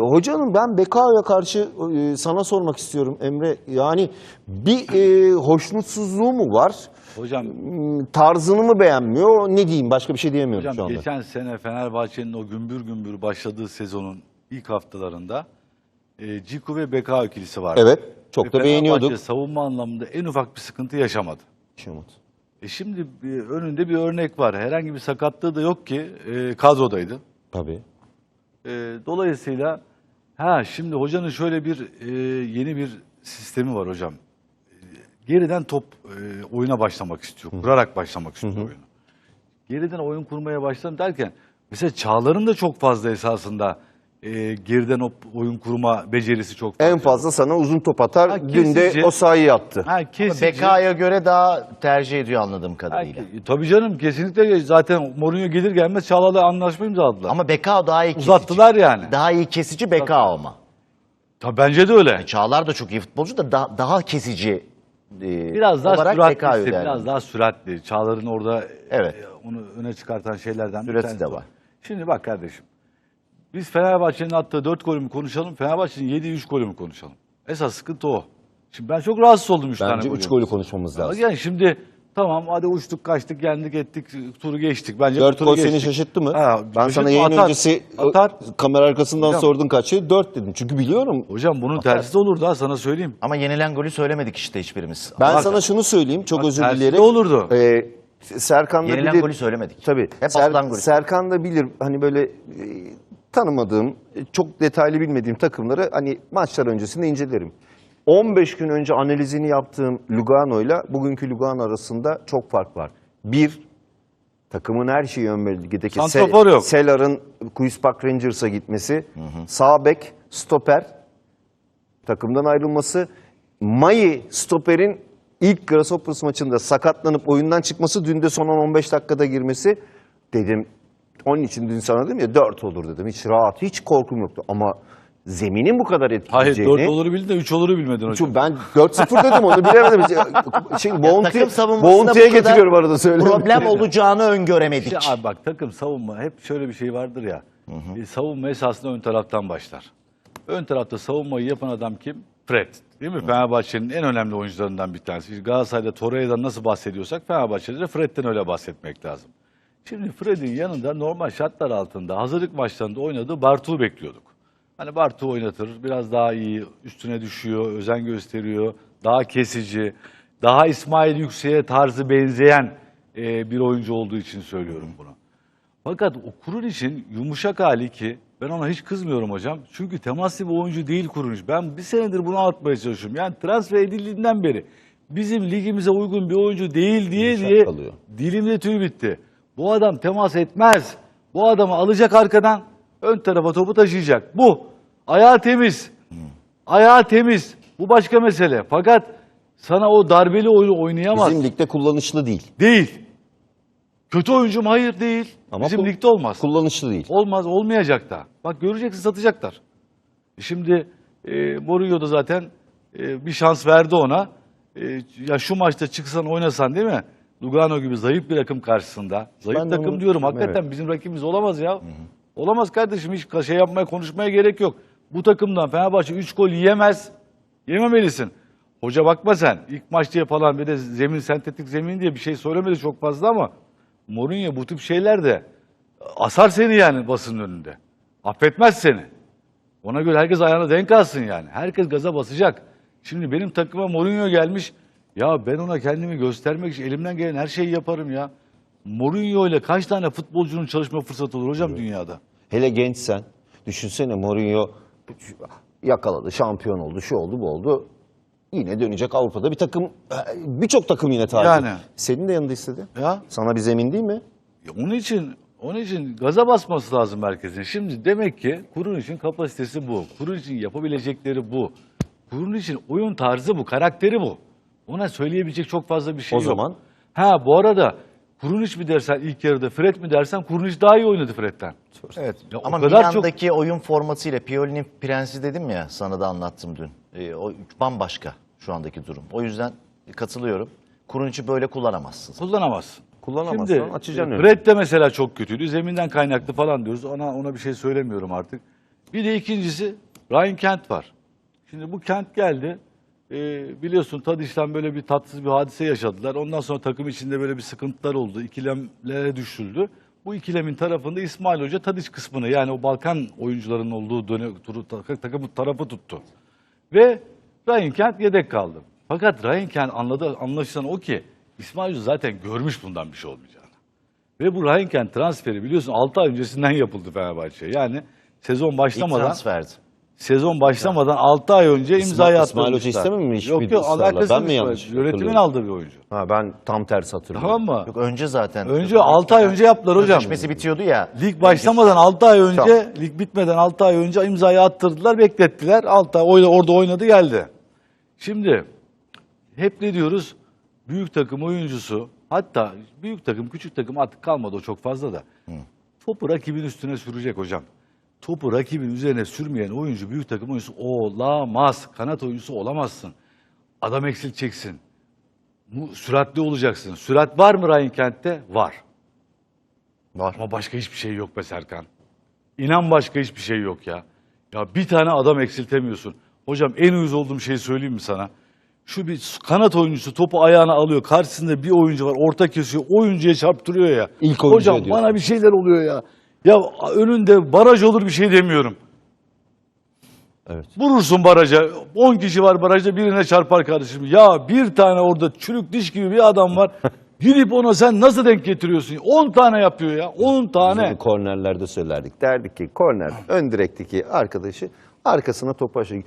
hocanın ben Bekao'ya karşı e, sana sormak istiyorum Emre. Yani bir e, hoşnutsuzluğu mu var? Hocam, Hmm, Tarzını mı beğenmiyor? Ne diyeyim? Başka bir şey diyemiyorum şu hocam anda. geçen sene Fenerbahçe'nin o gümbür gümbür başladığı sezonun ilk haftalarında e, Ciku ve Bekao ikilisi vardı. Evet. Çok Ve da beğeniyorduk. Fenerbahçe savunma anlamında en ufak bir sıkıntı yaşamadı. Şamut. E şimdi bir, önünde bir örnek var. Herhangi bir sakatlığı da yok ki e, kadrodaydı. Tabii. E, dolayısıyla ha şimdi hocanın şöyle bir e, yeni bir sistemi var hocam. Geriden top e, oyuna başlamak istiyor. Kurarak başlamak istiyor oyunu. Geriden oyun kurmaya başladım derken mesela Çağlar'ın da çok fazla esasında e, geriden o oyun kurma becerisi çok fazla. En fazla sana uzun top atar. Ha, Dün de kesici. o sayıyı attı. Ha, kesici. Beka'ya göre daha tercih ediyor anladığım kadarıyla. ke- tabii canım kesinlikle zaten Mourinho gelir gelmez Çağlar'la anlaşma imzaladılar. Ama Bekao daha iyi kesici. Uzattılar yani. Daha iyi kesici Bekao ama. Tabii bence de öyle. Çağlar da çok iyi futbolcu da daha, daha kesici e, Biraz daha olarak süratli, işte, derdim. biraz daha süratli. Çağlar'ın orada Evet. e, onu öne çıkartan şeylerden bir Süresi tanesi de o. var. Şimdi bak kardeşim. Biz Fenerbahçe'nin attığı 4 golü mü konuşalım, Fenerbahçe'nin yediği 3 golü mü konuşalım? Esas sıkıntı o. Şimdi ben çok rahatsız oldum 3 tane Bence 3 golü. konuşmamız lazım. Yani şimdi tamam hadi uçtuk kaçtık yendik ettik turu geçtik. Bence bu 4 turu gol seni şaşırttı mı? Ha, ben sana yayın atar. öncesi o Atar. kamera arkasından Hocam. sordun kaç şey? 4 dedim. Çünkü biliyorum. Hocam bunun tersi de olur daha sana söyleyeyim. Ama yenilen golü söylemedik işte hiçbirimiz. Ben Bak- sana şunu söyleyeyim. Çok Bak, özür tersi dileyerek. de olurdu. Ee, Serkan da Yenilen bilir. golü söylemedik. Tabii. Hep Ser- golü. Serkan da bilir. Hani böyle e, tanımadığım, e, çok detaylı bilmediğim takımları hani maçlar öncesinde incelerim. 15 gün önce analizini yaptığım Lugano ile bugünkü Lugano arasında çok fark var. Bir, takımın her şeyi ön bölgedeki Santrafor yok. Selar'ın Queen's Park Rangers'a gitmesi, sağ bek, stoper takımdan ayrılması, Mai stoperin ilk Grasshoppers maçında sakatlanıp oyundan çıkması, dün de son 10-15 dakikada girmesi dedim. Onun için dün sana dedim ya 4 olur dedim. Hiç rahat, hiç korkum yoktu. Ama zeminin bu kadar Hayır etkileyeceğini... 4 oluru bildin de 3 oluru bilmedin hocam. Çünkü ben 4-0 dedim onu bilemedim. Şimdi Bounty, Takım savunmasında Bounty'ye bu kadar getiriyorum arada söyleyeyim. Problem olacağını öngöremedik. İşte abi bak takım savunma hep şöyle bir şey vardır ya. E, savunma esasında ön taraftan başlar. Ön tarafta savunmayı yapan adam kim? Fred. Değil mi? Fenerbahçe'nin en önemli oyuncularından bir tanesi. Galatasaray'da Torreira'dan nasıl bahsediyorsak Fenerbahçe'de de Fred'den öyle bahsetmek lazım. Şimdi Fred'in yanında normal şartlar altında hazırlık maçlarında oynadığı Bartu'yu bekliyorduk. Hani Bartu oynatır, biraz daha iyi, üstüne düşüyor, özen gösteriyor, daha kesici, daha İsmail Yüksek'e tarzı benzeyen e, bir oyuncu olduğu için söylüyorum bunu. Fakat o kurun için yumuşak hali ki ben ona hiç kızmıyorum hocam. Çünkü temaslı bir oyuncu değil kuruluş. Ben bir senedir bunu anlatmaya çalışıyorum. Yani transfer edildiğinden beri bizim ligimize uygun bir oyuncu değil diye Yumuşak diye kalıyor. dilimde tüy bitti. Bu adam temas etmez. Bu adamı alacak arkadan ön tarafa topu taşıyacak. Bu. Ayağı temiz. Ayağı temiz. Bu başka mesele. Fakat sana o darbeli oyunu oynayamaz. Bizim ligde kullanışlı değil. Değil. Kötü oyuncu mu? Hayır değil. Ama Bizim ligde olmaz. Kullanışlı değil. Olmaz, olmayacak da. Bak göreceksin satacaklar. Şimdi e, Mourinho da zaten e, bir şans verdi ona. E, ya şu maçta çıksan oynasan değil mi? Lugano gibi zayıf bir takım karşısında. Zayıf Ben takım onu- diyorum. Hakikaten evet. bizim rakibimiz olamaz ya. Olamaz kardeşim. Hiç şey yapmaya, konuşmaya gerek yok. Bu takımdan Fenerbahçe 3 gol yiyemez. Yememelisin. Hoca bakma sen. İlk maç diye falan bir de zemin, sentetik zemin diye bir şey söylemedi çok fazla ama Mourinho bu tip şeyler de asar seni yani basının önünde. Affetmez seni. Ona göre herkes ayağına denk alsın yani. Herkes gaza basacak. Şimdi benim takıma Mourinho gelmiş. Ya ben ona kendimi göstermek için elimden gelen her şeyi yaparım ya. Mourinho ile kaç tane futbolcunun çalışma fırsatı olur hocam dünyada? Hele gençsen. Düşünsene Mourinho yakaladı, şampiyon oldu, şu oldu, bu oldu. Yine dönecek Avrupa'da bir takım, birçok takım yine tatil. Yani. Senin de yanında istedi. Ya Sana bir zemin değil mi? Ya Onun için onun için gaza basması lazım herkesin. Şimdi demek ki kurun için kapasitesi bu. Kurun için yapabilecekleri bu. Kurun için oyun tarzı bu, karakteri bu. Ona söyleyebilecek çok fazla bir şey O yok. zaman? Ha bu arada Kurunic mi dersen ilk yarıda Fred mi dersen Kurunic daha iyi oynadı Fred'den. Evet. Ya o Ama kadar çok- Milan'daki oyun formatıyla Pioli'nin prensi dedim ya sana da anlattım dün. Ee, o bambaşka şu andaki durum. O yüzden katılıyorum. Kurunic'i böyle kullanamazsın. Kullanamazsın. Kullanamazsan Şimdi açacaksın e, önünü. Fred de mesela çok kötüydü. Zeminden kaynaklı falan diyoruz. Ona ona bir şey söylemiyorum artık. Bir de ikincisi Ryan Kent var. Şimdi bu Kent geldi. Ee, biliyorsun Tadiş'ten böyle bir tatsız bir hadise yaşadılar. Ondan sonra takım içinde böyle bir sıkıntılar oldu. İkilemlere düşüldü. Bu ikilemin tarafında İsmail Hoca Tadiş kısmını yani o Balkan oyuncularının olduğu dönem, turu, takımı tarafı tuttu. Ve Ryan Kent yedek kaldı. Fakat Ryan Kent anladı, anlaşılan o ki İsmail Hoca zaten görmüş bundan bir şey olmayacağını. Ve bu Ryan Kent transferi biliyorsun 6 ay öncesinden yapıldı Fenerbahçe'ye. Yani sezon İlk başlamadan transferdi. Sezon başlamadan 6 ay önce imzayı İsmail attırmışlar. Hoca istememiş Yok bir yok alakası Ben mi yanlış Yönetimin hatırlıyorum? aldığı bir oyuncu. Ha, ben tam tersi hatırlıyorum. Tamam mı? Yok önce zaten. Önce 6 ay önce yaptılar hocam. Sözleşmesi bitiyordu ya. Lig başlamadan 6 ay önce, lig bitmeden 6 ay önce imzayı attırdılar, beklettiler. 6 ay oyna- orada oynadı geldi. Şimdi hep ne diyoruz? Büyük takım oyuncusu, hatta büyük takım, küçük takım artık kalmadı o çok fazla da. Topu rakibin üstüne sürecek hocam. Topu rakibin üzerine sürmeyen oyuncu büyük takım oyuncusu olamaz. Kanat oyuncusu olamazsın. Adam eksilteceksin. Süratli olacaksın. Sürat var mı Ryan Kent'te? Var. Var. Ama başka hiçbir şey yok be Serkan. İnan başka hiçbir şey yok ya. Ya bir tane adam eksiltemiyorsun. Hocam en uyuz olduğum şeyi söyleyeyim mi sana? Şu bir kanat oyuncusu topu ayağına alıyor. Karşısında bir oyuncu var. Orta kesiyor. Oyuncuya çarptırıyor ya. İlk oyuncuya Hocam diyorsun. bana bir şeyler oluyor ya. Ya önünde baraj olur bir şey demiyorum. Evet. Vurursun baraja. 10 kişi var barajda birine çarpar kardeşim. Ya bir tane orada çürük diş gibi bir adam var. Gidip ona sen nasıl denk getiriyorsun? 10 tane yapıyor ya. 10 tane. Biz bunu kornerlerde söylerdik. Derdik ki korner ön direkteki arkadaşı arkasına topu aşağı.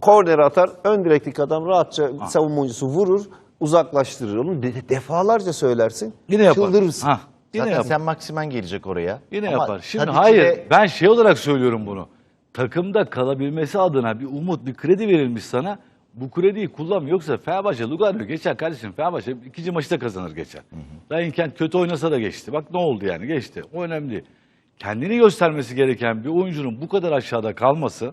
Korner atar ön direkteki adam rahatça savunma oyuncusu vurur uzaklaştırır onu. De- defalarca söylersin. Yine yapar. Çıldırırsın. Ha, yine Zaten yapar. sen Maksimen gelecek oraya. Yine Ama yapar. Şimdi hayır ben şey olarak söylüyorum bunu. Takımda kalabilmesi adına bir umut, bir kredi verilmiş sana. Bu krediyi kullan yoksa Fenerbahçe Lugano geçer kardeşim. Fenerbahçe ikinci maçı da kazanır geçer. Ryan Kent kötü oynasa da geçti. Bak ne oldu yani geçti. O önemli değil. Kendini göstermesi gereken bir oyuncunun bu kadar aşağıda kalması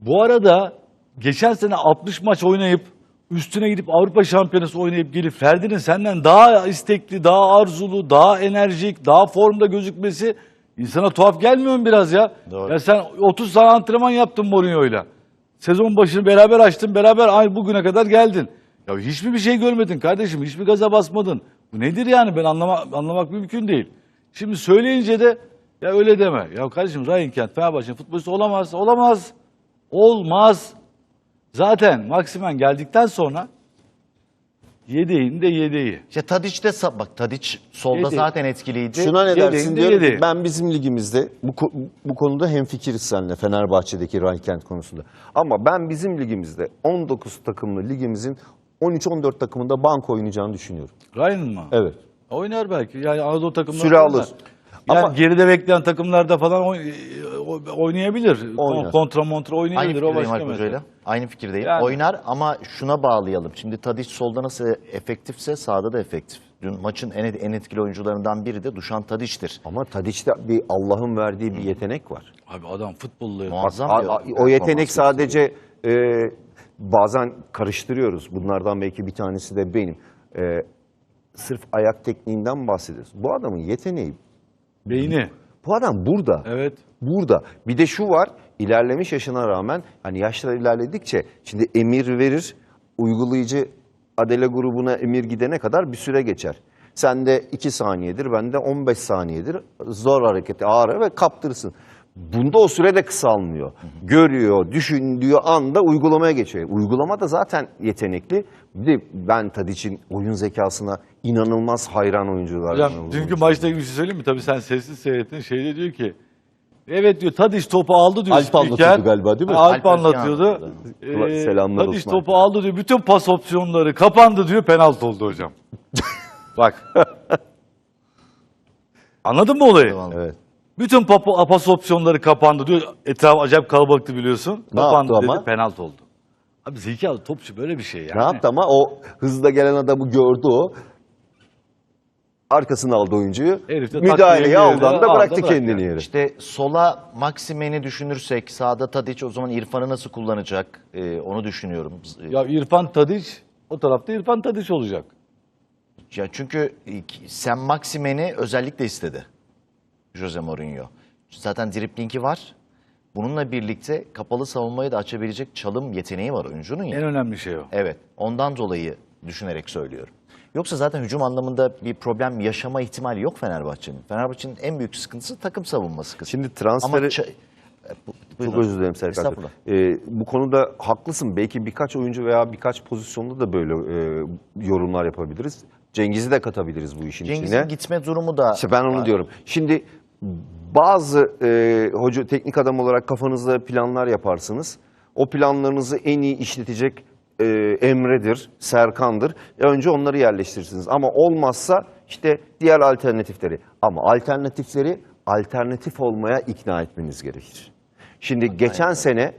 bu arada geçen sene 60 maç oynayıp üstüne gidip Avrupa Şampiyonası oynayıp gelip Ferdi'nin senden daha istekli, daha arzulu, daha enerjik, daha formda gözükmesi insana tuhaf gelmiyor mu biraz ya? Doğru. Ya sen 30 tane antrenman yaptın Mourinho'yla. Sezon başını beraber açtın, beraber ay bugüne kadar geldin. Ya hiçbir bir şey görmedin kardeşim, hiçbir gaza basmadın. Bu nedir yani ben anlama, anlamak mümkün değil. Şimdi söyleyince de ya öyle deme. Ya kardeşim Ryan Kent Fenerbahçe'nin futbolcusu olamaz, olamaz. Olmaz. Zaten Maksimen geldikten sonra yedeğin de yedeği. İşte Tadic de sa- bak Tadic solda Yedi. zaten etkiliydi. Şuna ne Yedi, dersin diyorum. yedi. Ben bizim ligimizde bu, ko- bu konuda hemfikiriz seninle Fenerbahçe'deki Raykent konusunda. Ama ben bizim ligimizde 19 takımlı ligimizin 13-14 takımında bank oynayacağını düşünüyorum. Ryan mı? Evet. Oynar belki. Yani Anadolu takımları Süre oynar. Yani Ama- geride bekleyen takımlarda falan oy- oynayabilir. Oynar. Kontra montra Aynı oynayabilir. O fikirdeyim başka mesele. Hoca'yla. Aynı fikirdeyim. Yani. Oynar ama şuna bağlayalım. Şimdi Tadic solda nasıl efektifse sağda da efektif. Dün maçın en, en etkili oyuncularından biri de Dušan Tadic'tir. Ama Tadiç'te bir Allah'ın verdiği bir yetenek var. Abi adam futbolla Muazzam A- bir a- o performans yetenek sadece e, bazen karıştırıyoruz. Bunlardan belki bir tanesi de benim. E, sırf ayak tekniğinden bahsediyoruz. Bu adamın yeteneği, beyni. bu adam burada. Evet. Burada. Bir de şu var, ilerlemiş yaşına rağmen hani yaşlar ilerledikçe şimdi emir verir, uygulayıcı Adele grubuna emir gidene kadar bir süre geçer. Sende 2 saniyedir, bende 15 saniyedir. Zor hareketi ağır ve kaptırırsın. Bunda o süre de kısalmıyor. Görüyor, düşündüğü anda uygulamaya geçiyor. Uygulama da zaten yetenekli. Bir de ben Tadic'in oyun zekasına inanılmaz hayran oyunculardan Hocam dünkü maçta bir şey söyleyeyim mi? Tabii sen sessiz seyrettin. Şeyde diyor ki Evet diyor Tadiç topu aldı diyor. Alp anlatıyordu galiba, değil mi? Alp, Alp anlatıyordu. Ee, Selamlar Tadiç Osman. topu aldı diyor. Bütün pas opsiyonları kapandı diyor. Penaltı oldu hocam. Bak. Anladın mı olayı? Evet. Bütün papa, pas opsiyonları kapandı diyor. Etraf acayip kalabalıktı biliyorsun. Ne kapandı yaptı dedi ama? penaltı oldu. Abi zekalı topçu böyle bir şey yani. Ne yaptı ama o hızla gelen adamı gördü o. Arkasına aldı oyuncuyu. Herif de Müdahaleyi takviye anda aldı, bıraktı bıraktı. kendini yere. İşte sola Maksimen'i düşünürsek sağda Tadic o zaman İrfan'ı nasıl kullanacak Ee, onu düşünüyorum. Ya İrfan Tadiç o tarafta İrfan Tadiç olacak. Ya çünkü sen Maksimen'i özellikle istedi Jose Mourinho. Zaten driplingi var. Bununla birlikte kapalı savunmayı da açabilecek çalım yeteneği var oyuncunun ya. En önemli şey o. Evet. Ondan dolayı düşünerek söylüyorum. Yoksa zaten hücum anlamında bir problem yaşama ihtimali yok Fenerbahçe'nin. Fenerbahçe'nin en büyük sıkıntısı takım savunması kısmı. Şimdi transferi... E, bu- Çok buyurun. özür dilerim Serkan. Ee, bu konuda haklısın. Belki birkaç oyuncu veya birkaç pozisyonda da böyle e, yorumlar yapabiliriz. Cengiz'i de katabiliriz bu işin içine. Cengiz'in gitme durumu da İşte ben onu diyorum. Şimdi bazı e, hoca teknik adam olarak kafanızda planlar yaparsınız. O planlarınızı en iyi işletecek e, Emre'dir, Serkan'dır. E, önce onları yerleştirirsiniz. Ama olmazsa işte diğer alternatifleri. Ama alternatifleri alternatif olmaya ikna etmeniz gerekir. Şimdi geçen sene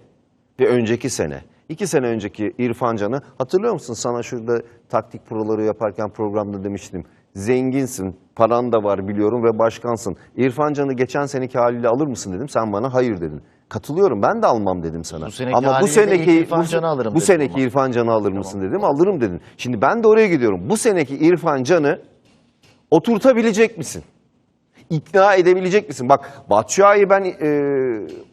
ve önceki sene, iki sene önceki İrfan Can'ı hatırlıyor musun? Sana şurada taktik proları yaparken programda demiştim. Zenginsin, paran da var biliyorum ve başkansın. İrfan Can'ı geçen seneki haliyle alır mısın dedim. Sen bana hayır dedin. Katılıyorum ben de almam dedim sana. Bu seneki Ama bu haliyle seneki ilk İrfan Can'ı alırım Bu dedim seneki ama. İrfan Can'ı alır mısın dedim. Alırım dedin. Şimdi ben de oraya gidiyorum. Bu seneki İrfan Can'ı oturtabilecek misin? ikna edebilecek misin? Bak Batshuayi ben e,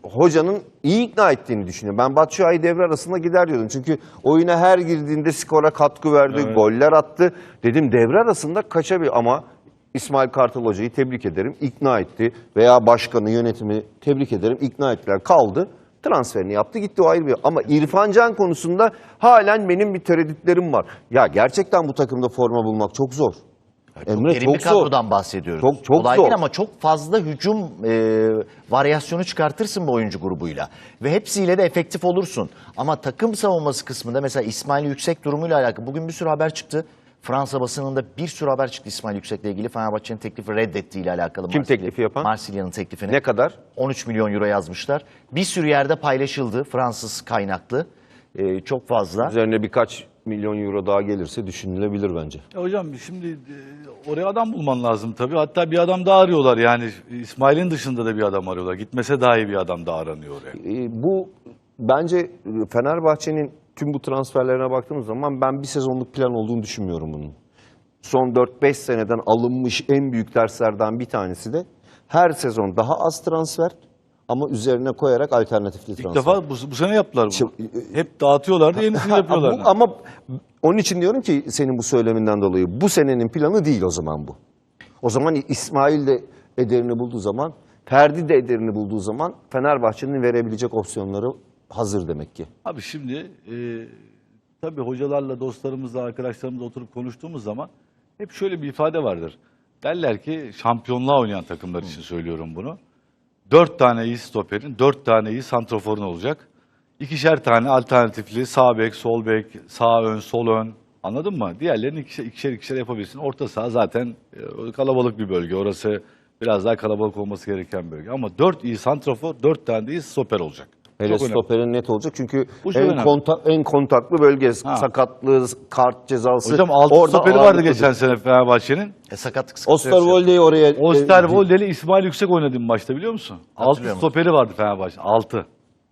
hocanın iyi ikna ettiğini düşünüyorum. Ben Batshuayi devre arasında gider diyordum. Çünkü oyuna her girdiğinde skora katkı verdi, goller attı. Dedim devre arasında kaçabilir ama İsmail Kartal hocayı tebrik ederim. ikna etti veya başkanı, yönetimi tebrik ederim. ikna ettiler. Kaldı. Transferini yaptı gitti o ayrı bir. Ama İrfan Can konusunda halen benim bir tereddütlerim var. Ya gerçekten bu takımda forma bulmak çok zor. Emre Verimli çok zor. kadrodan bahsediyoruz. Çok- çok Kolay zor. değil ama çok fazla hücum e, varyasyonu çıkartırsın bu oyuncu grubuyla. Ve hepsiyle de efektif olursun. Ama takım savunması kısmında mesela İsmail Yüksek durumuyla alakalı. Bugün bir sürü haber çıktı. Fransa basınında bir sürü haber çıktı İsmail Yüksek'le ilgili. Fenerbahçe'nin teklifi reddettiği ile alakalı. Kim Marsilya- teklifi yapan? Marsilya'nın teklifini. Ne kadar? 13 milyon euro yazmışlar. Bir sürü yerde paylaşıldı Fransız kaynaklı. E, çok fazla. Üzerine birkaç milyon euro daha gelirse düşünülebilir bence. Ya hocam şimdi e, oraya adam bulman lazım tabii. Hatta bir adam daha arıyorlar yani. İsmail'in dışında da bir adam arıyorlar. Gitmese daha iyi bir adam daha aranıyor oraya. Ee, bu bence Fenerbahçe'nin tüm bu transferlerine baktığımız zaman ben bir sezonluk plan olduğunu düşünmüyorum bunun. Son 4-5 seneden alınmış en büyük derslerden bir tanesi de her sezon daha az transfer ama üzerine koyarak alternatifli İlk transfer. defa bu, bu sene yaptılar bunu. Şimdi, Hep dağıtıyorlardı yenisini Ha, yapıyorlar. bu- ama onun için diyorum ki senin bu söyleminden dolayı bu senenin planı değil o zaman bu. O zaman İsmail de ederini bulduğu zaman, Ferdi de ederini bulduğu zaman Fenerbahçe'nin verebilecek opsiyonları hazır demek ki. Abi şimdi e, tabii hocalarla, dostlarımızla, arkadaşlarımızla oturup konuştuğumuz zaman hep şöyle bir ifade vardır. Derler ki şampiyonluğa oynayan takımlar için söylüyorum bunu. Dört tane iyi stoperin, dört tane iyi santroforun olacak. İkişer tane alternatifli sağ bek, sol bek, sağ ön, sol ön. Anladın mı? Diğerlerini ikişer ikişer, ikişer yapabilirsin. Orta saha zaten e, kalabalık bir bölge. Orası biraz daha kalabalık olması gereken bölge. Ama dört iyi santrofor, dört tane de iyi stoper olacak. Hele Çok önemli. stoperin net olacak çünkü çok en, kontak, en kontaklı bölge Ha. sakatlığı, kart cezası. Hocam altı orada stoperi vardı geçen sene Fenerbahçe'nin. E, sakatlık sıkıntısı. Osterwolde'yi oraya... Osterwolde'li İsmail Yüksek oynadı bir maçta biliyor musun? Altı Hatırlıyorum. stoperi vardı Fenerbahçe. Altı.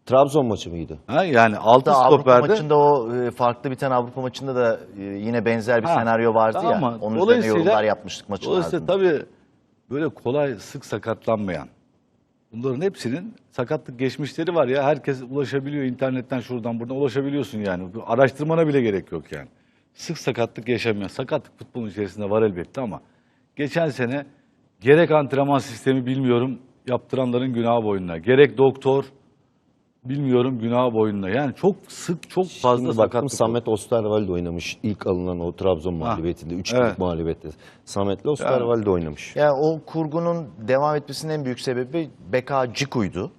Trabzon maçı mıydı? Ha, yani altı Hatta Avrupa stoperde. maçında o e, farklı biten Avrupa maçında da e, yine benzer bir Ha, senaryo vardı ya. tamam. Onun üzerine yorumlar yapmıştık maçın Dolayısıyla ardından. tabii böyle kolay sık sakatlanmayan. Bunların hepsinin sakatlık geçmişleri var ya. Herkes ulaşabiliyor internetten şuradan buradan ulaşabiliyorsun yani. Araştırmana bile gerek yok yani. Sık sakatlık yaşamayan. Sakatlık futbolun içerisinde var elbette ama geçen sene gerek antrenman sistemi bilmiyorum yaptıranların günah boyunna. Gerek doktor bilmiyorum günah boyunna. Yani çok sık çok fazla Şimdi baktım sakatlık. Samet Osterwalde oynamış ilk alınan o Trabzon mağlubiyetinde. 3 evet. mağlubiyette. Samet'le Osterwalde oynamış. Ya o kurgunun devam etmesinin en büyük sebebi Beka Ciku'ydu.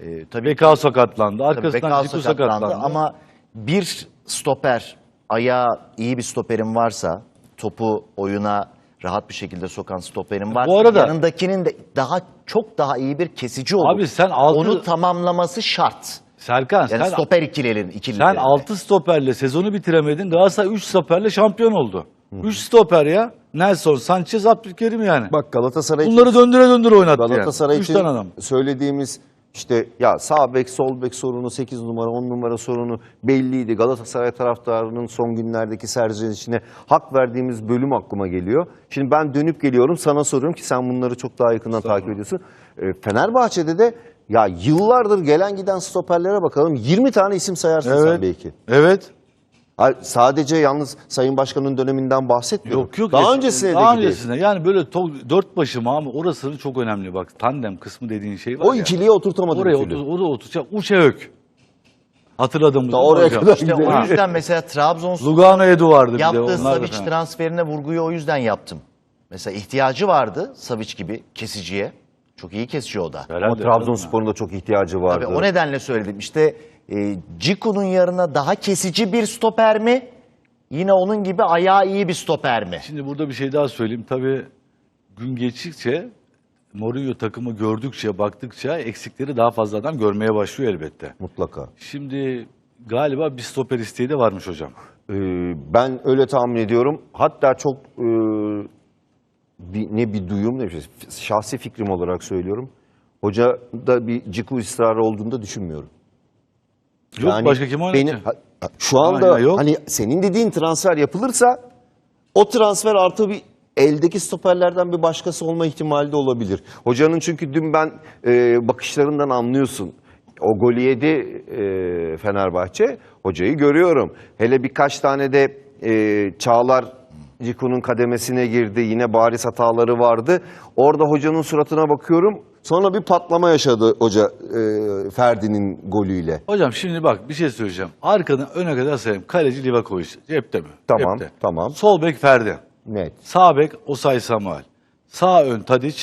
E, tabii BK sakatlandı. Tabii Arkasından Bekao Ciku sakatlandı sakatlandı. ama bir stoper ayağı iyi bir stoperin varsa topu oyuna rahat bir şekilde sokan stoperin varsa arada- yanındakinin de daha çok daha iyi bir kesici olur. Abi sen altı- onu tamamlaması şart. Serkan Yani sen, stoper ikililerin sen ikililerinde. 6 stoperle sezonu bitiremedin. Galatasaray 3 stoperle şampiyon oldu. 3 stoper ya. Nelson, Sanchez, Abdülkerim yani. Bak Galatasaray için- Bunları döndüre döndüre oynattı Galatasaray yani. 3 için tane adam. söylediğimiz işte ya sağ bek sol bek sorunu 8 numara 10 numara sorunu belliydi. Galatasaray taraftarının son günlerdeki serzenişine hak verdiğimiz bölüm aklıma geliyor. Şimdi ben dönüp geliyorum sana soruyorum ki sen bunları çok daha yakından takip ediyorsun. E, Fenerbahçe'de de Ya yıllardır gelen giden stoperlere bakalım. 20 tane isim sayarsın sen Evet. belki. Evet. Hayır, Sadece yalnız Sayın Başkan'ın döneminden bahsetmiyorum. Yok yok. Daha öncesine de Daha gidelim. öncesine. Yani böyle to- dört başı mı ama orası çok önemli bak. Tandem kısmı dediğin şey var O ya. ikiliye oturtamadı Oraya otur, oraya oturacak. Uşeök. Hatırladığımız Daha oraya hocam. kadar İşte gidelim. o yüzden mesela Trabzon Lugano Edu vardı bir de. yaptığı Onlar da Savic fena. transferine vurguyu o yüzden yaptım. Mesela ihtiyacı vardı Savic gibi kesiciye. Çok iyi kesici o da. Herhalde, Ama Trabzonspor'un da çok ihtiyacı vardı. Tabii o nedenle söyledim. İşte e, Ciku'nun yanına daha kesici bir stoper mi? Yine onun gibi ayağı iyi bir stoper mi? Şimdi burada bir şey daha söyleyeyim. Tabii gün geçtikçe Mourinho takımı gördükçe, baktıkça eksikleri daha fazla adam görmeye başlıyor elbette. Mutlaka. Şimdi galiba bir stoper isteği de varmış hocam. Ee, ben öyle tahmin ediyorum. Hatta çok e, bir, ne bir duyum ne bir şey. Şahsi fikrim olarak söylüyorum. Hoca da bir ciku ısrarı olduğunu da düşünmüyorum. Yok Yani başka kim oynatacak? benim- ha- ha, şu anda Ha, yok. hani senin dediğin transfer yapılırsa o transfer artı bir eldeki stoperlerden bir başkası olma ihtimali de olabilir. Hocanın çünkü dün ben e, bakışlarından anlıyorsun. O golü yedi e, Fenerbahçe. Hocayı görüyorum. Hele birkaç tane de e, Çağlar Ciku'nun kademesine girdi. Yine bariz hataları vardı. Orada hocanın suratına bakıyorum. Sonra bir patlama yaşadı hoca e, Ferdi'nin golüyle. Hocam şimdi bak bir şey söyleyeceğim. Arkadan öne kadar sayayım. Kaleci Livakovic. Cepte mi? Tamam, Cepte. tamam. Sol bek Ferdi. Net. Sağ bek Osay Samuel. Sağ ön Tadic.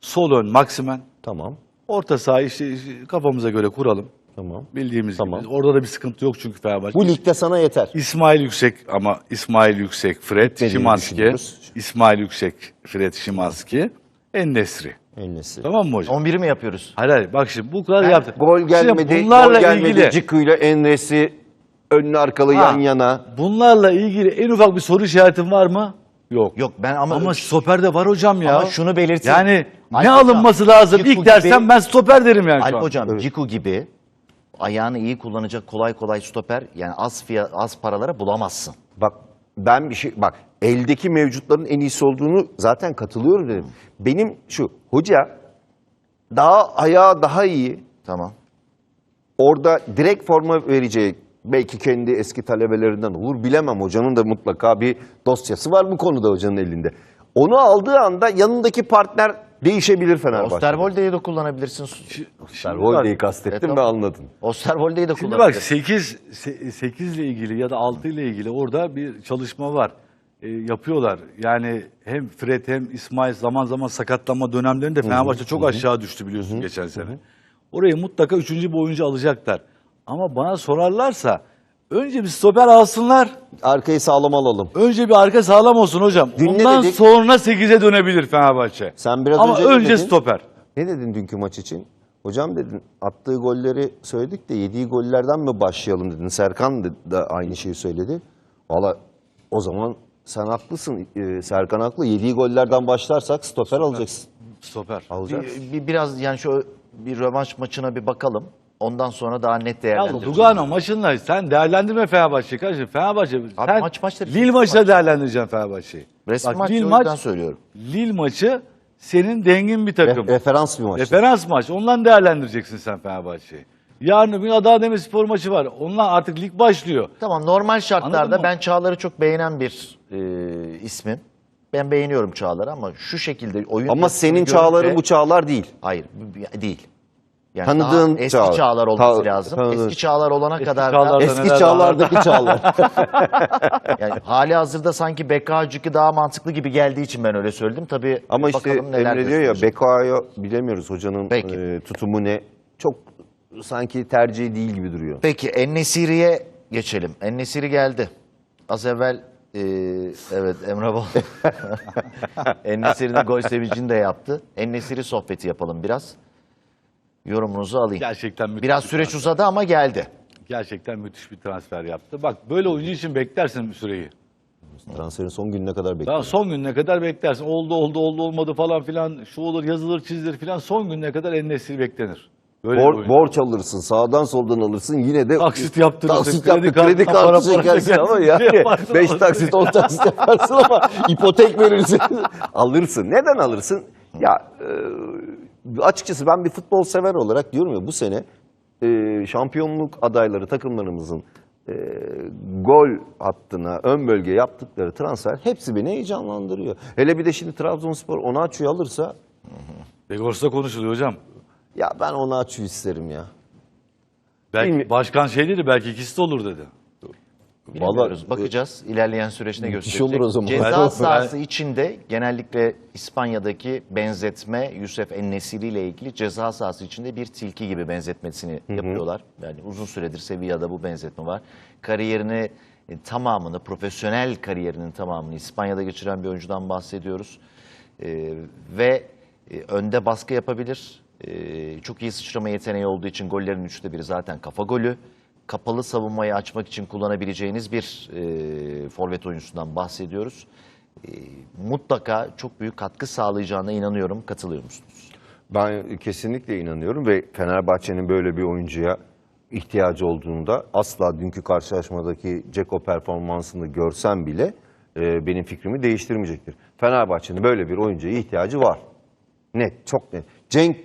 Sol ön Maximen. Tamam. Orta saha işte, işte kafamıza göre kuralım. Tamam. Bildiğimiz Tamam. gibi. Orada da bir sıkıntı yok çünkü Fenerbahçe. Bu ligde sana yeter. İsmail Yüksek ama İsmail Yüksek, Fred, Şimanski. İsmail Yüksek, Fred, Şimanski, Ennesri. Ennesi. Tamam mı hocam? 11'i mi yapıyoruz? Hayır hayır bak şimdi bu kadar yaptık. Gol Şimdi gelmedi. bunlarla gol gelmedi. ilgili, Cikuyla Enresi önlü arkalı Ha. yan yana. bunlarla ilgili en ufak bir soru işaretin var mı? Yok. Yok ben ama, Ama stoperde var hocam ya. Ama şunu belirteyim. Yani Alp ne hocam, alınması lazım? Ciku İlk dersen gibi- ben stoper derim yani şu Alp an. hocam Ciku gibi ayağını iyi kullanacak kolay kolay stoper yani az fiyat, az paralara bulamazsın. Bak ben bir şey bak eldeki mevcutların en iyisi olduğunu zaten katılıyorum dedim. Benim şu hoca daha ayağı daha iyi. Tamam. Orada direkt forma vereceği belki kendi eski talebelerinden olur bilemem. Hocanın da mutlaka bir dosyası var bu konuda hocanın elinde. Onu aldığı anda yanındaki partner değişebilir Fenerbahçe. Osterwolde'yi de kullanabilirsin. Osterwolde'yi kastettim Evet, ve anladın. Osterwolde'yi de Şimdi bak kullanabilirsin. 8 8 ile ilgili ya da 6 ile ilgili orada bir çalışma var. E, yapıyorlar. Yani hem Fred hem İsmail zaman zaman sakatlanma dönemlerinde Fenerbahçe çok aşağı düştü biliyorsun geçen sene. Orayı mutlaka üçüncü bir oyuncu alacaklar. Ama bana sorarlarsa önce bir stoper alsınlar. Arkayı sağlam alalım. Önce bir arka sağlam olsun hocam. Dün ne Ondan dedik? sonra 8'e dönebilir Fenerbahçe. Sen biraz Ama önce ne önce dedin? stoper. Ne dedin dünkü maç için? Hocam dedin attığı golleri söyledik de yediği gollerden mi başlayalım dedin. Serkan da- da aynı şeyi söyledi. Valla o zaman sen haklısın. Ee, Serkan haklı. Yediği gollerden başlarsak stoper alacaksın. Stoper. Alacağız. Bir, bir- biraz yani şu bir rövanş maçına bir bakalım. Ondan sonra daha net Ya değerlendireceğiz. Lugano maçında sen değerlendirme Fenerbahçe'yi kardeşim. Fenerbahçe sen maç maçları- Lille maçında değerlendireceksin Fenerbahçe'yi. Resmi maç Lille o maç, yüzden söylüyorum. Lille maçı senin dengin bir takım. Re- referans bir maç. Referans maç. Ondan değerlendireceksin sen Fenerbahçe'yi. Yarın bir gün Adana Demirspor maçı var. Ondan artık lig başlıyor. Tamam normal şartlarda ben Çağlar'ı çok beğenen bir e, ismim. Ben beğeniyorum Çağlar'ı ama şu şekilde oyun Ama senin görünce- çağların bu çağlar değil. Hayır bu- değil. Yani Tanıdığın daha eski Çağlar. çağlar, olması Ta- lazım. tanıdığın- Eski çağlar olana Eski kadar çağlar- da Orada Eski neler çağlardaki çağlar. yani hali hazırda sanki Bekacık'ı daha mantıklı gibi geldiği için ben öyle söyledim. Tabii Ama işte bakalım neler Emre diyor ya gösterecek. Bekao'yu bilemiyoruz hocanın Peki. e, tutumu ne. Çok sanki tercihi değil gibi duruyor. Peki Ennesiri'ye geçelim. Ennesiri geldi. Az evvel e, evet Emre Bol. Ennesiri'nin gol sevincini de yaptı. Ennesiri sohbeti yapalım biraz. Yorumunuzu alayım. Gerçekten müthiş Biraz bir süreç transfer. uzadı ama geldi. Gerçekten müthiş bir transfer yaptı. Bak böyle oyuncu için beklersin bir süreyi. Transferin son gününe kadar bekliyor. Daha son gününe kadar beklersin. Oldu oldu oldu olmadı falan filan. Şu olur yazılır çizilir filan. Son gününe kadar en nesil beklenir. Böyle Bor, borç alırsın, sağdan soldan alırsın yine de Taksit yaptırırsın, Taksit kredi yaptır, kredi kartı para çekersin ama yani yaparsın, 5 alırsın. taksit 10 taksit yaparsın ama ipotek verirsin. alırsın. Neden alırsın? Ya e, açıkçası ben bir futbol sever olarak diyorum ya bu sene e, şampiyonluk adayları takımlarımızın e, gol hattına, ön bölge yaptıkları transfer hepsi beni heyecanlandırıyor. Hele bir de şimdi Trabzonspor onu açıyor alırsa Begors'ta konuşuluyor hocam. Ya ben onu açıyor isterim ya. Belki Bilmi- başkan şey dedi belki ikisi de olur dedi. Bilmiyoruz. Bakacağız. İlerleyen süreçte gösterecek. olur o zaman. Ceza Ben- sahası içinde genellikle İspanya'daki benzetme Yusuf En-Nesiri ile ilgili ceza sahası içinde bir tilki gibi benzetmesini yapıyorlar. Yani uzun süredir Sevilla'da bu benzetme var. Kariyerini e, tamamını, profesyonel kariyerinin tamamını İspanya'da geçiren bir oyuncudan bahsediyoruz. E, ve e, önde baskı yapabilir. E, çok iyi sıçrama yeteneği olduğu için gollerin üçte biri zaten kafa golü kapalı savunmayı açmak için kullanabileceğiniz bir e, forvet oyuncusundan bahsediyoruz. E, mutlaka çok büyük katkı sağlayacağına inanıyorum. Katılıyor musunuz? Ben kesinlikle inanıyorum ve Fenerbahçe'nin böyle bir oyuncuya ihtiyacı olduğunda asla dünkü karşılaşmadaki Ceko performansını görsem bile e, benim fikrimi değiştirmeyecektir. Fenerbahçe'nin böyle bir oyuncuya ihtiyacı var. Net, çok net. Cenk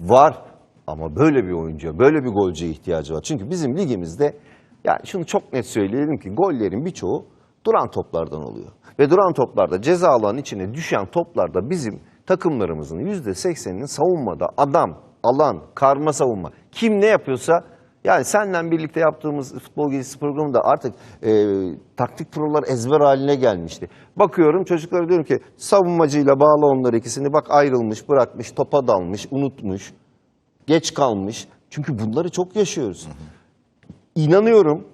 var ama böyle bir oyuncuya, böyle bir golcüye ihtiyacı var. Çünkü bizim ligimizde yani şunu çok net söyleyelim ki gollerin birçoğu duran toplardan oluyor. Ve duran toplarda ceza alanın içine düşen toplarda bizim takımlarımızın %80'inin savunmada adam, alan, karma savunma. Kim ne yapıyorsa yani senden birlikte yaptığımız futbol gezisi programında artık e, taktik prolar ezber haline gelmişti. Bakıyorum çocuklara diyorum ki savunmacıyla bağla onlar ikisini bak ayrılmış, bırakmış, topa dalmış, unutmuş, geç kalmış. Çünkü bunları çok yaşıyoruz. İnanıyorum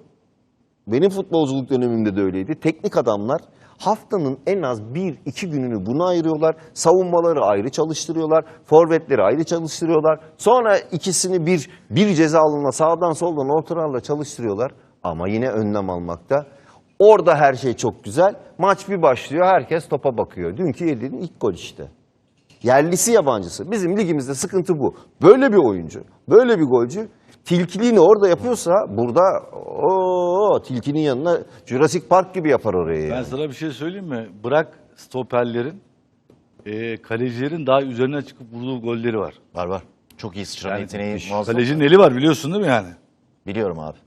benim futbolculuk dönemimde de öyleydi. Teknik adamlar haftanın en az bir iki gününü buna ayırıyorlar. Savunmaları ayrı çalıştırıyorlar. Forvetleri ayrı çalıştırıyorlar. Sonra ikisini bir, bir ceza alanına sağdan soldan ortalarla çalıştırıyorlar. Ama yine önlem almakta. Orada her şey çok güzel. Maç bir başlıyor herkes topa bakıyor. Dünkü yediğin ilk gol işte. Yerlisi yabancısı. Bizim ligimizde sıkıntı bu. Böyle bir oyuncu, böyle bir golcü tilkiliğini orada yapıyorsa burada o tilkinin yanına Jurassic Park gibi yapar orayı. Ben yani. sana bir şey söyleyeyim mi? Bırak stoperlerin, e, kalecilerin daha üzerine çıkıp vurduğu golleri var. Var var. Çok iyi sıçrama Yani yeteneği muazzam. Kalecinin eli var biliyorsun değil mi yani? Biliyorum abi.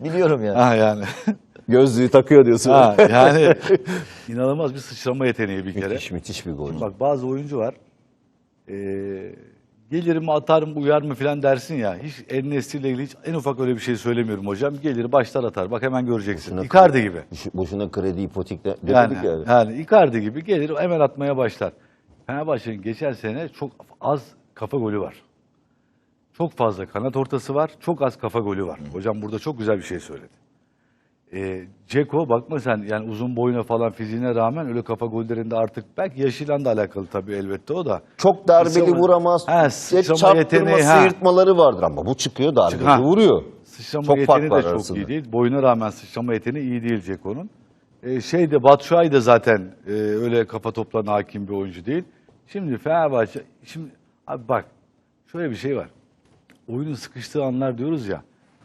Biliyorum ya. Ha yani. Gözlüğü takıyor diyorsun. ha yani inanılmaz bir sıçrama yeteneği bir kere. müthiş müthiş bir gol. Bak bazı oyuncu var. E, gelir mi atar mı uyar mı falan dersin ya. Hiç en ile ilgili hiç en ufak öyle bir şey söylemiyorum hocam. Gelir başlar atar. Bak hemen göreceksin. Boşuna- Icardi gibi. Boş- Boşuna kredi ipotekle Yani, demedik yani. yani Icardi gibi gelir hemen atmaya başlar. Fenerbahçe'nin geçen sene çok az kafa golü var. Çok fazla kanat ortası var, çok az kafa golü var. Hocam burada çok güzel bir şey söyledi. Ee, Ceko bakma sen yani uzun boyuna falan fiziğine rağmen öyle kafa gollerinde artık belki yaşıyla da alakalı tabii elbette o da. Çok darbeli Sıçrama- vuramaz. Hep sıçrama çarptırma, yeteneği, sıyırtmaları vardır ama bu çıkıyor darbeli Ha. vuruyor. Sıçrama Çok yeteneği de çok arasında. iyi değil. Boyuna rağmen sıçrama yeteneği iyi değil Ceko'nun. Ee, şey de Batshuayi de zaten e, öyle kafa toplarına hakim bir oyuncu değil. Şimdi Fenerbahçe, şimdi abi bak şöyle bir şey var. Oyunun sıkıştığı anlar diyoruz ya.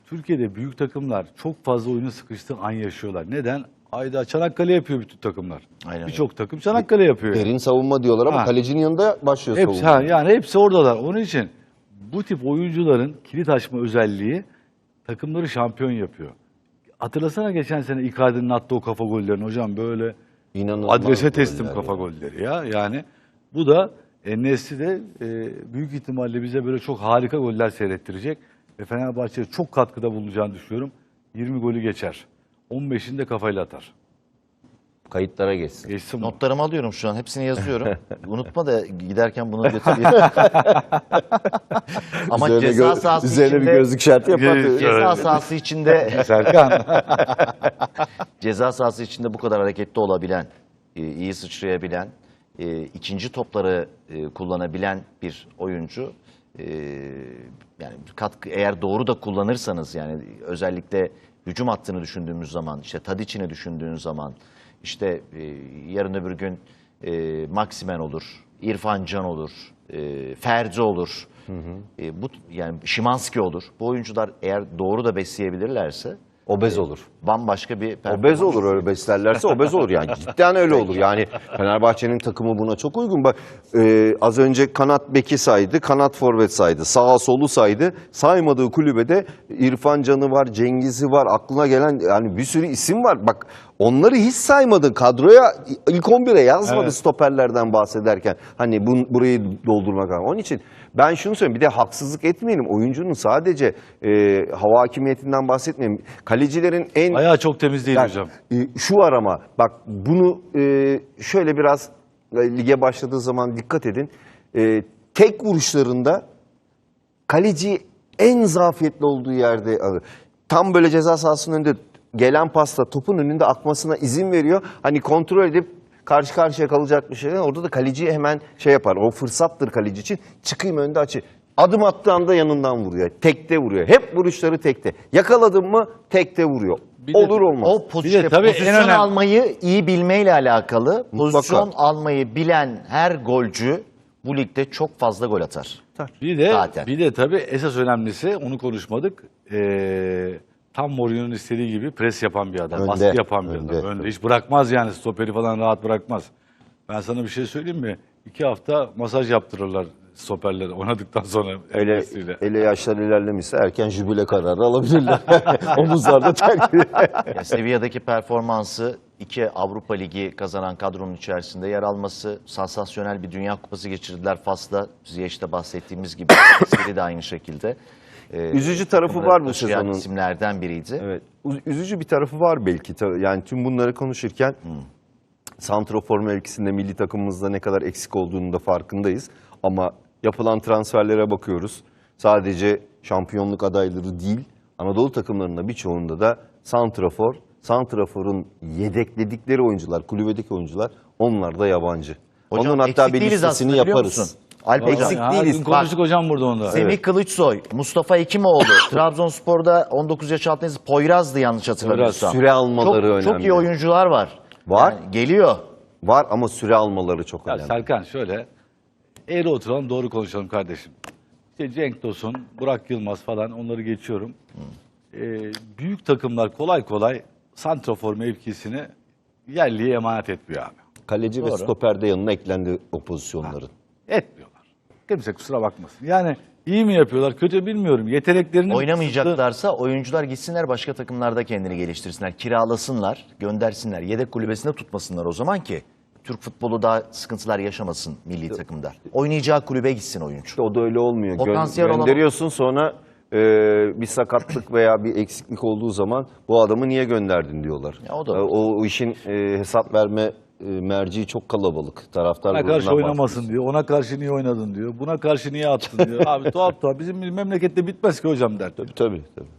Türkiye'de büyük takımlar çok fazla oyunun sıkıştığı an yaşıyorlar. Neden? Ayda Çanakkale yapıyor bütün takımlar. Aynen Birçok takım Çanakkale yapıyor. Derin savunma diyorlar ama Ha. kalecinin yanında başlıyor Hepsi, savunma. ha, yani hepsi oradalar. Onun için bu tip oyuncuların kilit açma özelliği takımları şampiyon yapıyor. Hatırlasana geçen sene Icardi'nin attığı o kafa gollerini hocam böyle İnanılmaz adrese teslim goller kafa golleri ya. Yani bu da Enes'i de e, büyük ihtimalle bize böyle çok harika goller seyrettirecek. Ve Fenerbahçe'ye çok katkıda bulunacağını düşünüyorum. 20 golü geçer. 15'ini de kafayla atar. Kayıtlara geçsin. Geçsin? Notlarımı alıyorum şu an. Hepsini yazıyorum. Unutma da giderken bunu götüreyim. Ama Üzerine ceza gö- sahası üzerine içinde, bir gözlük şartı yapar. Ceza sahası içinde Serkan. ceza sahası içinde bu kadar hareketli olabilen, e, iyi sıçrayabilen, e, ikinci topları e, kullanabilen bir oyuncu. E, Yani katkı eğer doğru da kullanırsanız yani özellikle hücum hattını düşündüğümüz zaman, işte Tadic'ini düşündüğün zaman, işte e, yarın öbür gün e, Maximen olur, İrfan Can olur, e, Ferdi olur. E, bu yani Şimanski olur. Bu oyuncular eğer doğru da besleyebilirlerse Obez olur. bambaşka bir. Obez olur öyle beslerlerse obez olur yani. Cidden öyle olur. Yani Fenerbahçe'nin takımı buna çok uygun. Bak e, az önce kanat beki saydı, kanat forvet saydı, sağa solu saydı. Saymadığı kulübede İrfan Can'ı var, Cengiz'i var, aklına gelen yani bir sürü isim var. Bak onları hiç saymadın. Kadroya ilk 11'e yazmadı Evet. stoperlerden bahsederken. Hani bu, burayı doldurmak. Onun için ben şunu söyleyeyim bir de haksızlık etmeyelim. Oyuncunun sadece e, hava hakimiyetinden bahsetmeyelim. Kalecilerin en Ayağı çok temiz değil yani, hocam. e, şu var ama bak bunu e, şöyle biraz e, lige başladığı zaman dikkat edin. E, tek vuruşlarında kaleci en zafiyetli olduğu yerde alır. Tam böyle ceza sahasının önünde gelen pasta topun önünde akmasına izin veriyor. Hani kontrol edip karşı karşıya kalacak bir şey. Orada da kaleci hemen şey yapar. O fırsattır kaleci için. Çıkayım önde açı. Adım attığı anda yanından vuruyor. Tekte vuruyor. Hep vuruşları tekte. Yakaladın mı tekte vuruyor. Bir de- Olur olmaz. O pozisyon, Bir de tabii en pozisyon önemli- almayı iyi bilmeyle alakalı. Mutlaka. Pozisyon almayı bilen her golcü bu ligde çok fazla gol atar. Bir de Zaten. bir de tabii esas önemlisi onu konuşmadık. Ee, tam Mourinho'nun istediği gibi pres yapan bir adam, Önde, baskı yapan bir önde. adam. Önde hiç bırakmaz yani stoperi falan rahat bırakmaz. Ben sana bir şey söyleyeyim mi? İki hafta masaj yaptırırlar stoperlere oynadıktan sonra. Ele, Enes'iyle. ele yaşlar ilerlemişse erken jübile kararı alabilirler. Omuzlarda terk Ya Sevilla'daki performansı iki Avrupa Ligi kazanan kadronun içerisinde yer alması, sansasyonel bir Dünya Kupası geçirdiler Fas'ta. Ziyech'te bahsettiğimiz gibi. Seri de aynı şekilde. Ee, Üzücü tarafı var bu sezonun. isimlerden biriydi. Evet. Üz- Üzücü bir tarafı var belki. Yani tüm bunları konuşurken santrofor mevkisinde milli takımımızda ne kadar eksik olduğunu da farkındayız. Ama yapılan transferlere bakıyoruz. Sadece şampiyonluk adayları değil, Anadolu takımlarında birçoğunda da santrafor, santraforun yedekledikleri oyuncular, kulübedeki oyuncular onlar da yabancı. Hocam, Onun hatta bir listesini yaparız. musun? Alp Vallahi eksik ya, değiliz. Dün konuştuk hocam burada onda. Semih Kılıçsoy, Mustafa Ekimoğlu, Trabzonspor'da 19 yaş altındayız. Poyraz'dı yanlış hatırlamıyorsam. Süre almaları çok, Çok önemli. iyi oyuncular var. Var. Yani geliyor. Var ama süre almaları çok Ya önemli. Serkan şöyle, eğri oturalım doğru konuşalım kardeşim. İşte Cenk Tosun, Burak Yılmaz falan onları geçiyorum. Ee, büyük takımlar kolay kolay santrafor mevkisini yerliye emanet etmiyor abi. Kaleci ve Doğru. stoper de yanına eklendi o pozisyonların. Etmiyorlar. Kimse kusura bakmasın. Yani iyi mi yapıyorlar, kötü bilmiyorum. Yeteneklerini Oynamayacaklarsa oyuncular gitsinler başka takımlarda kendini geliştirsinler. Kiralasınlar, göndersinler. Yedek kulübesinde tutmasınlar o zaman ki Türk futbolu daha sıkıntılar yaşamasın milli takımda. Oynayacağı kulübe gitsin oyuncu. İşte o da öyle olmuyor. Gö- olan- gönderiyorsun sonra e, bir sakatlık veya bir eksiklik olduğu zaman bu adamı niye gönderdin diyorlar. Ya o da E, var. o, o işin e, hesap verme merci çok kalabalık. Taraftar Ona karşı grubundan oynamasın diyor. Ona karşı niye oynadın diyor. Buna karşı niye attın diyor. Abi tuhaf tuhaf. Bizim memlekette bitmez ki hocam der. bahsediyor. Tabii tabii.